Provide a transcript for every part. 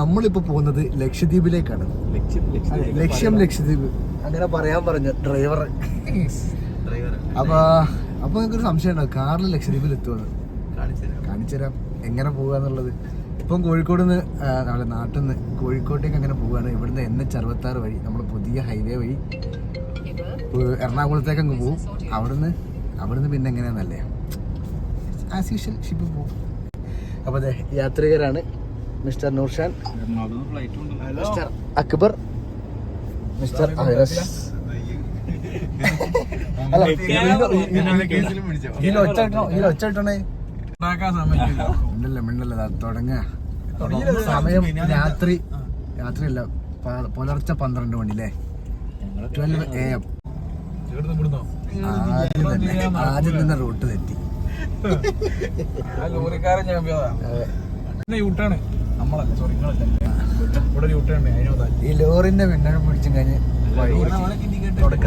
നമ്മളിപ്പോ പോകുന്നത് ലക്ഷദ്വീപിലേക്കാണ്. ലക്ഷ്യം ലക്ഷദ്വീപ്. അങ്ങനെ പറയാൻ പറഞ്ഞു ഡ്രൈവർ അപ്പൊ അപ്പൊ നിങ്ങൾക്കൊരു സംശയം ഉണ്ടാവും കാറിൽ ലക്ഷദ്വീപിൽ എത്തുമെന്ന് കാണിച്ചുതരാം. എങ്ങനെ പോകാന്നുള്ളത് ഇപ്പം കോഴിക്കോട് നിന്ന് നമ്മുടെ നാട്ടിൽ നിന്ന് കോഴിക്കോട്ടേക്ക് അങ്ങനെ പോവുകയാണ്? ഇവിടുന്ന് എൻ എച്ച് അറുപത്താറ് വഴി നമ്മുടെ പുതിയ ഹൈവേ വഴി എറണാകുളത്തേക്ക് അങ്ങ് പോകും അവിടുന്ന് അവിടുന്ന് പിന്നെ എങ്ങനെയാണെന്നല്ലേ ആസ് യൂഷ്വൽ ഷിപ്പ് പോകും അപ്പോൾ അതെ യാത്രികരാണ് mister Noorshan mister Akbar mister Airas അല്ല ഇതിൽ ഒച്ച ഇട്ടോ- ഇതിൽ ഒച്ച ഇട്ടണേ മിണ്ടല്ല തുടങ്ങുക സമയം രാത്രി രാത്രി അല്ല പ- പുലർച്ചെ പന്ത്രണ്ട് മണി അല്ലേ ട്വൽവ് എ എം ആദ്യം തന്നെ ആദ്യം തന്നെ റൂട്ട് തെറ്റി ലോറിക്കാരൻ ഞാൻ. യൂട്ടാണ് നമ്മളല്ല? സോറി നിങ്ങളല്ല? ഇവിടെ ഒരു യൂട്ടാണ് അതിനോതാ ഈ ലോറിന്റെ പിന്നാലെ പിടിച്ചും കഴിഞ്ഞ്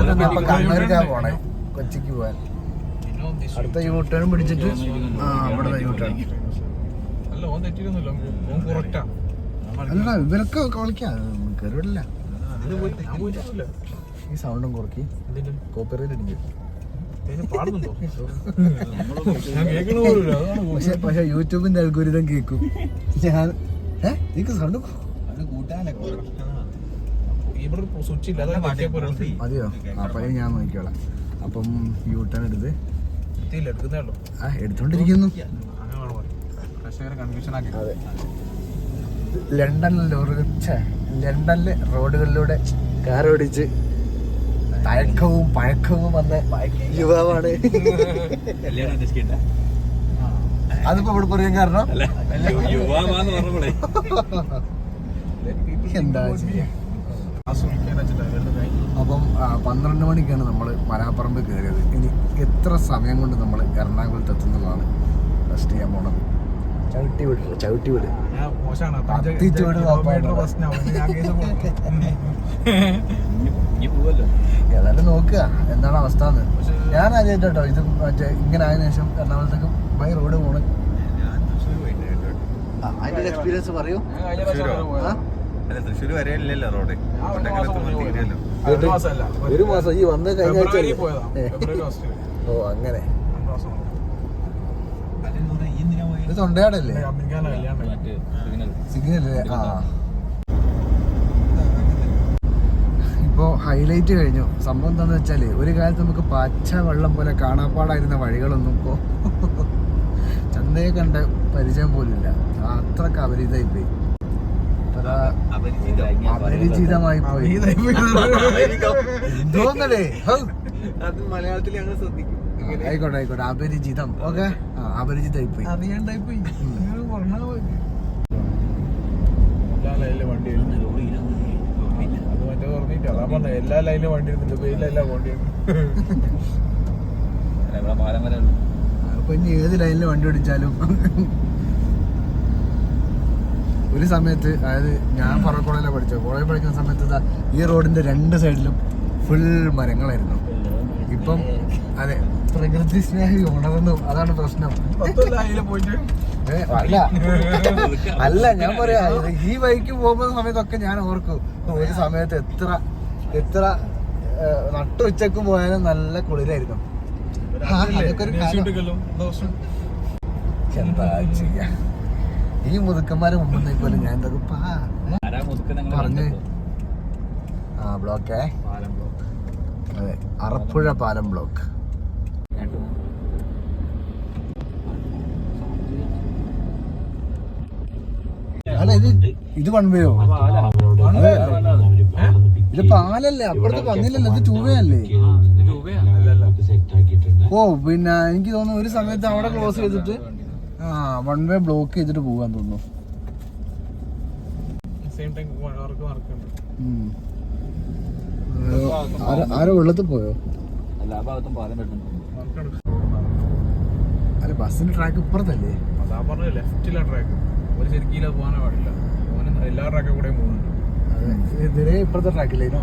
തന്നെ കണ്ണൂർക്കാ പോണേ കൊച്ചിക്ക് പോവാൻ. അടുത്ത യൂട്ടേൺ പിടിച്ചിട്ട് ആ അവിടെ യൂട്ടേൺ അല്ല ഓൻ തെറ്റിയൊന്നുമില്ല ഓൻ കുറക്റ്റാ അല്ല ഇവരൊക്കെ കളിക്കാം. കയറില്ല ഈ സൗണ്ടും കുറക്കി. കോപ്പിറേറ്റ് അടിക്കും പക്ഷെ പക്ഷെ യൂട്യൂബിന്റെ അൽഗോരിതം കേൾക്കും. ഞാൻ നിനക്ക് സൗണ്ട് ഇവിടെ സ്വിച്ച് ഇല്ല അതാണ് ബാക്കിയെ പോലെ മതിയോ? അപ്പൊ ഞാൻ നോക്കിക്കോളാം. അപ്പം എടുത്ത്. എത്തിയില്ല എടുക്കുന്നേ ഉള്ളൂ. ആ എടുത്തോണ്ടിരിക്കുന്നു. അതെ. ലണ്ടനിലെ റോഡുകളിലൂടെ കാറോടിച്ച് ഓടിച്ച് തയക്കവും പഴക്കവും വന്ന യുവാവാണ്. കല്യാണം അതിപ്പോ ഇവിടെ പറയാൻ കാരണം? എന്താ അപ്പം പന്ത്രണ്ട് മണിക്കാണ് നമ്മൾ മരാപ്പറമ്പ് കയറിയത്. ഇനി എത്ര സമയം കൊണ്ട് നമ്മൾ എറണാകുളത്ത് എത്തുന്നതാണ് ടെസ്റ്റ് ചെയ്യാൻ പോണത്? ചവിട്ടി വിട് ചവിട്ടി വിട്. ഏതായാലും നോക്കുക. എന്താണ് അവസ്ഥ എന്ന്. ഞാൻ ആദ്യമായിട്ടോ ഇത് മറ്റേ ഇങ്ങനെ ആയതിനു ശേഷം എറണാകുളത്തേക്ക് ബൈ റോഡ് പോണ് അതിന്റെ എക്സ്പീരിയൻസ് പറയൂ. ഞാൻ കഴിഞ്ഞ പ്രാവശ്യം അങ്ങനെ പോയതാ. അല്ല തൃശ്ശൂർ വരെയല്ലല്ലോ റോഡ് ഒരു മാസം ഈ വന്ന് കഴിഞ്ഞ ആഴ്ച ഓ അങ്ങനെ. ഇത് തൊണ്ടയാടല്ലേ? സിഗ്നൽ ആ. ഇപ്പോ ഹൈലൈറ്റ് കഴിഞ്ഞു സംഭവം എന്താന്ന് വെച്ചാൽ ഒരു കാലത്ത് നമുക്ക് പച്ച വെള്ളം പോലെ കാണാപ്പാടായിരുന്ന വഴികളൊന്നും ഇപ്പോൾ ചന്തയെ കണ്ട പരിചയം പോലില്ല അത്രയ്ക്ക് അപരിചിതമായി പോയി അപരിചിതമായി പോയി. അത് മലയാളത്തിൽ ഞങ്ങൾ ശ്രദ്ധിക്കും ആയിക്കോട്ടെ ആയിക്കോട്ടെ അപരിചിതം ഓക്കെ അപരിചിതായി അപരിചിതമായി പോയി അറിയാണ്ടായി പോയി വണ്ടി വരുന്നു. അത് മറ്റേ പറഞ്ഞിട്ട് അതാ പറഞ്ഞത് എല്ലാ ലൈനിലും വണ്ടി വരുന്നു ദുബൈയിലല്ല വണ്ടി പാലം വരെ ഉള്ളു. അപ്പൊ ഇനി ഏത് ലൈനിൽ വണ്ടി ഓടിച്ചാലും. ഒരു സമയത്ത് അതായത് ഞാൻ പറക്കോളയിലാണ് പഠിച്ചത്. കോളേജ് പഠിക്കുന്ന സമയത്ത് ഈ റോഡിന്റെ രണ്ട് സൈഡിലും ഫുൾ മരങ്ങളായിരുന്നു. ഇപ്പം അതെ പ്രകൃതി സ്നേഹി ഉണർന്നു. അതാണ് പ്രശ്നം. അല്ല. അല്ല ഞാൻ പറയാ ഈ ബൈക്ക് പോകുന്ന സമയത്തൊക്കെ ഞാൻ ഓർക്കും. ഒരു സമയത്ത് എത്ര എത്ര നട്ടുച്ചക്ക് പോയാലും നല്ല കുളിരായിരിക്കും എന്താ ചെയ്യാ. ഈ മുതുക്കന്മാരെ മുമ്പ് നിൽക്കുമല്ലോ ഞാൻ എന്താ പാ ആരാ മുതുക്ക് നിങ്ങൾ പറഞ്ഞ്. ആ ബ്ലോക്ക്. അതെ അറപ്പുഴ പാലം ബ്ലോക്ക്. അല്ല ഇത് ഇത് വൺ വേയോ ഇത് പാലല്ലേ അപ്പുറത്ത് വന്നില്ലല്ലോ ഇത് ടൂവയല്ലേ ഓ പിന്നെ എനിക്ക് തോന്നുന്നു ഒരു സമയത്ത് അവിടെ ക്ലോസ് ചെയ്തിട്ട് ആ വൺ വേ ബ്ലോക്ക് ചെയ്തിട്ട് പോകാൻ തോന്നുന്നു. ആരോ- വെള്ളത്തിൽ പോയോ? അല്ല ബസ്സിന്റെ ട്രാക്ക് ഇപ്പുറത്തല്ലേ? അതാ പറഞ്ഞ ലെഫ്റ്റിലാണ് ട്രാക്ക് ഒരു ശരിക്കും പോകാനേ പാടില്ല. ഓന് എല്ലാ ട്രാക്കും കൂടെ പോകുന്നുണ്ട്. ഇതിലെ ഇപ്പുറത്തെ ട്രാക്കില്ലേനോ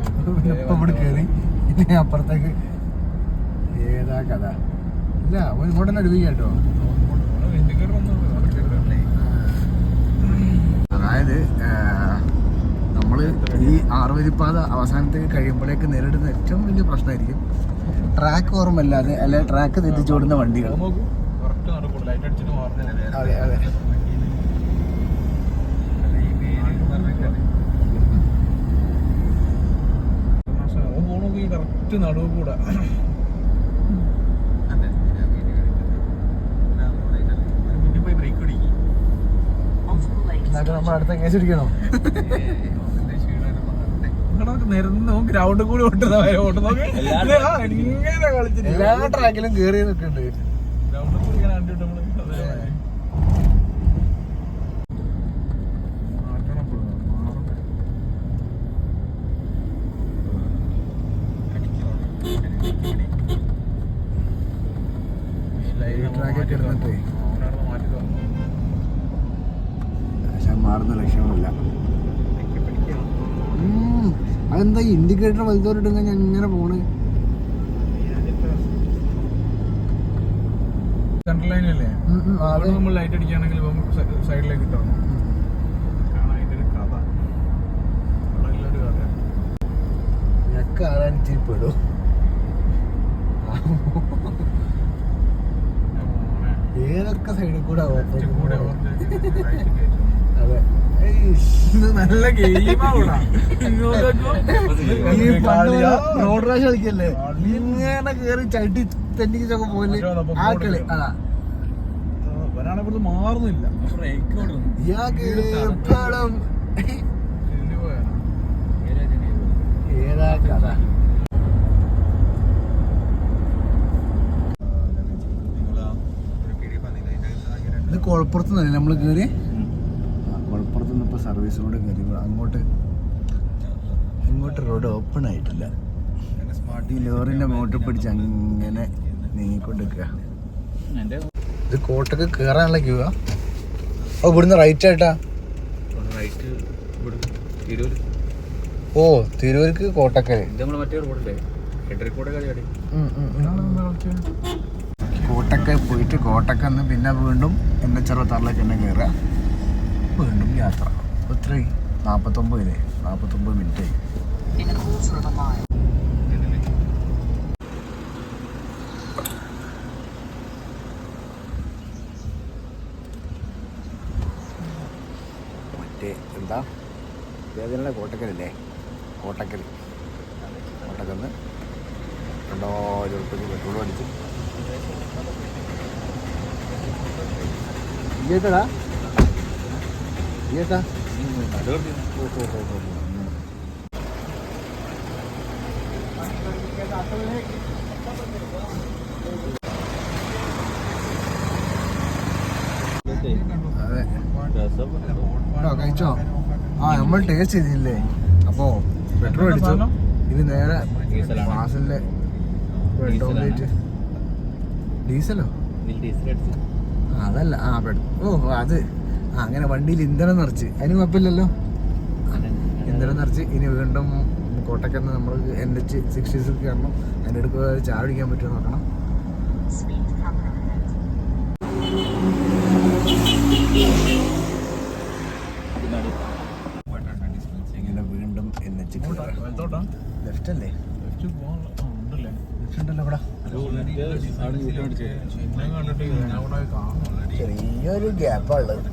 ഇപ്പം ഇവിടെ കയറി ഇനി അപ്പുറത്തേക്ക് ഏതാ കഥ? ഇല്ല ഓൻ ഇങ്ങോട്ട് തന്നെ അടുപ്പിക്കാം കേട്ടോ. അതായത് നമ്മൾ ഈ ആറുവരിപ്പാത അവസാനത്തേക്ക് കഴിയുമ്പോഴേക്ക് നേരിടുന്ന ഏറ്റവും വലിയ പ്രശ്നമായിരിക്കും ട്രാക്ക് ഓർമ്മല്ലാതെ അല്ലെ ട്രാക്ക് തെറ്റിച്ചോടുന്ന വണ്ടികൾ. അതെ അതെ ഓൻ പോണോക്ക് കറക്റ്റ് നടുവ് കൂടെ. നമ്മൾ അടുത്ത കേസ് ഗ്രൗണ്ട് കൂടി ഓട്ടുന്ന എല്ലാ ട്രാക്കിലും കേറി നിൽക്കുന്നുണ്ട്. ഗ്രൗണ്ട് കൂടി ഇങ്ങനെ കണ്ടിട്ട് നമ്മൾ അതേപോലെ. മാറ്റണം ഇപ്പൊ. മാറണം. ഈ ലൈൻ ഈ നമ്മൾ track ഒക്കെ മാറ്റി ഇരുന്നിട്ടേ. തന്നു. അവനവിടുന്ന് പക്ഷെ മാറുന്ന അതെന്താ ഇൻഡിക്കേറ്റർ വലുതോട്ട് ഞാൻ ഇങ്ങനെ പോണ്? സെൻട്രൽ ലൈനല്ലേ ഉം, ഉം, അവിടെ നമ്മൾ ലൈറ്റ് അടിക്കുകയാണെങ്കിൽ സൈഡിലേക്ക് കഥ. ആരാൻ ഇച്ചിരി പെടും. കൂടെ. അതെ. നല്ല ഗെയിമാണ് ഈ പണ്ട് റോഡ് റാഷ് കളിക്കല്ലേ? ഇങ്ങനെ കേറി ചട്ടി തെന്നിക്കൊക്കെ പോലെ ആ കളി അതാ. ഒരാളെ മാറുന്നില്ല. ഏതാ കഥ? ഇത് കുഴപ്പുറത്ത് നിന്നല്ലേ നമ്മൾ കയറി കുഴപ്പുറത്ത് നിന്ന് ഇപ്പോൾ സർവീസ് റോഡ് കയറി അങ്ങോട്ട് ഇങ്ങോട്ട് റോഡ് ഓപ്പൺ ആയിട്ടില്ല. ഈ ലോറിന്റെ മോട്ടർ പിടിച്ച് അങ്ങനെ നീങ്ങിക്കൊണ്ടിരിക്കുക ഇത് കോട്ടക്ക് കയറാനുള്ള ക്യൂ ആ? ഓ ഇവിടുന്ന് റൈറ്റ് ആയിട്ടാ? ഓ തിരൂർക്ക് കോട്ടക്കൽ നമ്മൾ മറ്റേ റോഡില്ലേ എട്ടരക്കൂടെ പോയിട്ട് കോട്ടക്ക നിന്ന് പിന്നെ വീണ്ടും എൻ എച്ച് അറുപത്താറിലേക്ക് തന്നെ കയറുക. വീണ്ടും യാത്ര. ഇപ്പൊ എത്രയായി നാൽപ്പത്തൊമ്പതിലേ നാൽപ്പത്തൊമ്പത് മിനിറ്റ് ആയി. മറ്റേ എന്താ? വേദനയുടെ കോട്ടക്കലല്ലേ കോട്ടക്കൽ. കോട്ടക്കന്ന് രണ്ടായിരം ചെറുപ്പത്തിൽ പെട്രോൾ അടിച്ചു അതെ. ഉണ്ടോ, കഴിച്ചോ? ആ നമ്മൾ ടേസ്റ്റ് ചെയ്തില്ലേ? അപ്പോ പെട്രോൾ അടിച്ചോ. ഇനി നേരെ. മാസലിലെ ഓംലേറ്റ് ഡീസലോ? അതല്ല ആ ഓ അത്. അങ്ങനെ വണ്ടിയിൽ ഇന്ധനം നിറച്ച്. അതിന് കുഴപ്പമില്ലല്ലോ? ഇന്ധനം നിറച്ച്. ഇനി വീണ്ടും കോട്ടക്കന്ന് നമ്മൾ എൻ എച്ച് സിക്സ്റ്റി സിക്സ് കയറണം. അതിന്റെ അടുക്ക ചാടിക്കാൻ പറ്റുമോ നോക്കണം. വീണ്ടും എൻ എച്ച് ലെഫ്റ്റ് അല്ലേ? ഉണ്ടല്ലോ ഇവിടെ. ചെറിയൊരു ഗ്യാപ്പാ ഉള്ളത്.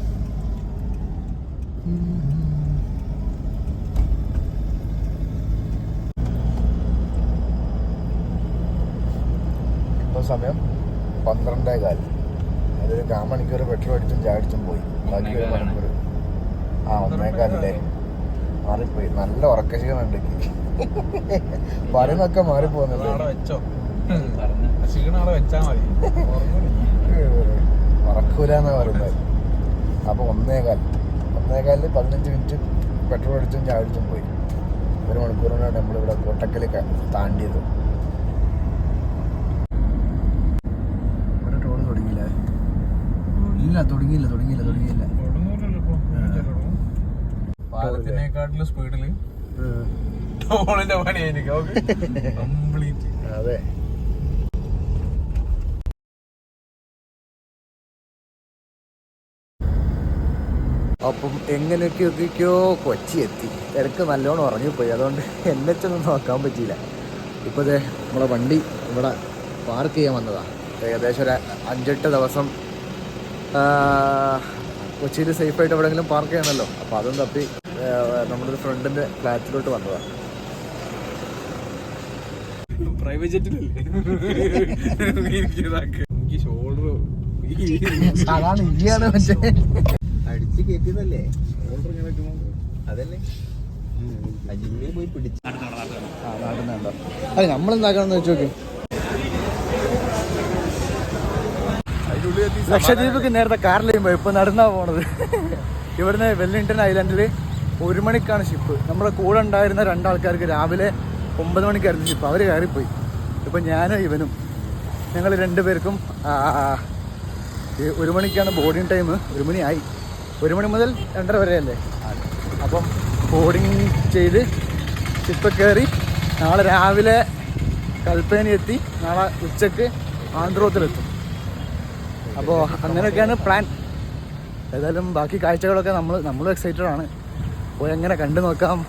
ഇപ്പോൾ സമയം പന്ത്രണ്ടേ കാൽ അതൊരു കാ മണിക്കൂർ പെട്രോൾ അടിച്ചും ചാടിച്ചും പോയി. ബാക്കി ഒരു. മണിക്കൂർ ആ ഒന്നേക്കാലല്ലേ മാറിപ്പോയി. നല്ല ഉറക്കശീലമുണ്ട് പറയുന്നൊക്കെ ഉറങ്ങൂല. മറക്കൂല എന്നാ പറയുന്നത്. അപ്പൊ ഒന്നേകാൽ. ഒന്നേകാലിൽ പതിനഞ്ച് മിനിറ്റ് പെട്രോൾ അടിച്ചും ചാടിച്ചും പോയി. ഒരു മണിക്കൂറിനാണ് നമ്മളിവിടെ കോട്ടക്കൽ താണ്ടിയത്. ടോൾ തുടങ്ങിയില്ല? ഇല്ല തുടങ്ങിയില്ല തുടങ്ങിയില്ല തുടങ്ങിയില്ല. പാലത്തിനേക്കാട്ടിലും സ്പീഡിൽ. ടോളിന്റെ പണിയായിരിക്കും. കംപ്ലീറ്റ്. അതെ. അപ്പം എങ്ങനെയൊക്കെയൊക്കെയോ കൊച്ചി എത്തി. തിരക്ക് നല്ലോണം ഉറങ്ങിപ്പോയി. അതുകൊണ്ട് എന്നെ ഒന്നും നോക്കാൻ പറ്റിയില്ല. ഇപ്പോൾ ഇതേ നമ്മളെ വണ്ടി ഇവിടെ പാർക്ക് ചെയ്യാൻ വന്നതാണ് ഏകദേശം ഒരു അഞ്ചെട്ട് ദിവസം കൊച്ചിയിൽ സേഫായിട്ട് എവിടെയെങ്കിലും പാർക്ക് ചെയ്യണമല്ലോ അപ്പോൾ അതും തപ്പി നമ്മുടെ ഒരു ഫ്രണ്ടിന്റെ ഫ്ലാറ്റിലോട്ട് വന്നതാണ് പ്രൈവറ്റ് ജെറ്റിലല്ലേ എനിക്ക് ഷോൾഡർ അതാണ് ഇനിയാണ് മറ്റേ. അടിച്ച് കയറ്റിയതല്ലേ? ഓർഡർ ഇങ്ങനെ വെക്കുമ്പോ അതല്ലേ അജിമ്മേ പോയി പിടിച്ചു. ആ നാട്ടുന്നുണ്ടോ അതെ നമ്മളെന്താക്കണമെന്ന് വെച്ച് നോക്കി. ലക്ഷദ്വീപിക്ക് നേരത്തെ കാറിലേയും പോയി. ഇപ്പൊ നടന്നാ പോണത്. ഇവിടുന്ന് വെല്ലിംഗ്ടൺ ഐലൻഡിൽ ഒരു മണിക്കാണ് ഷിപ്പ് നമ്മുടെ കൂടെ ഉണ്ടായിരുന്ന രണ്ടാൾക്കാർക്ക് രാവിലെ ഒമ്പത് മണിക്കായിരുന്നു ഷിപ്പ് അവർ കയറിപ്പോയി. ഇപ്പം ഞാനും ഇവനും ഞങ്ങൾ രണ്ടുപേർക്കും ഒരു മണിക്കാണ് ബോർഡിങ് ടൈം ഒരു മണിയായി. ഒരു മണി മുതൽ രണ്ടര വരെയല്ലേ? അപ്പം ബോർഡിങ് ചെയ്ത് ഷിപ്പ് കയറി നാളെ രാവിലെ കൽപ്പേനി എത്തി. നാളെ ഉച്ചയ്ക്ക് ആന്ധ്രോത്തിലെത്തും. അപ്പോൾ അങ്ങനെയൊക്കെയാണ് പ്ലാൻ ഏതായാലും ബാക്കി കാഴ്ചകളൊക്കെ നമ്മൾ നമ്മളും എക്സൈറ്റഡ് ആണ്. പോയി എങ്ങനെ കണ്ടു നോക്കാം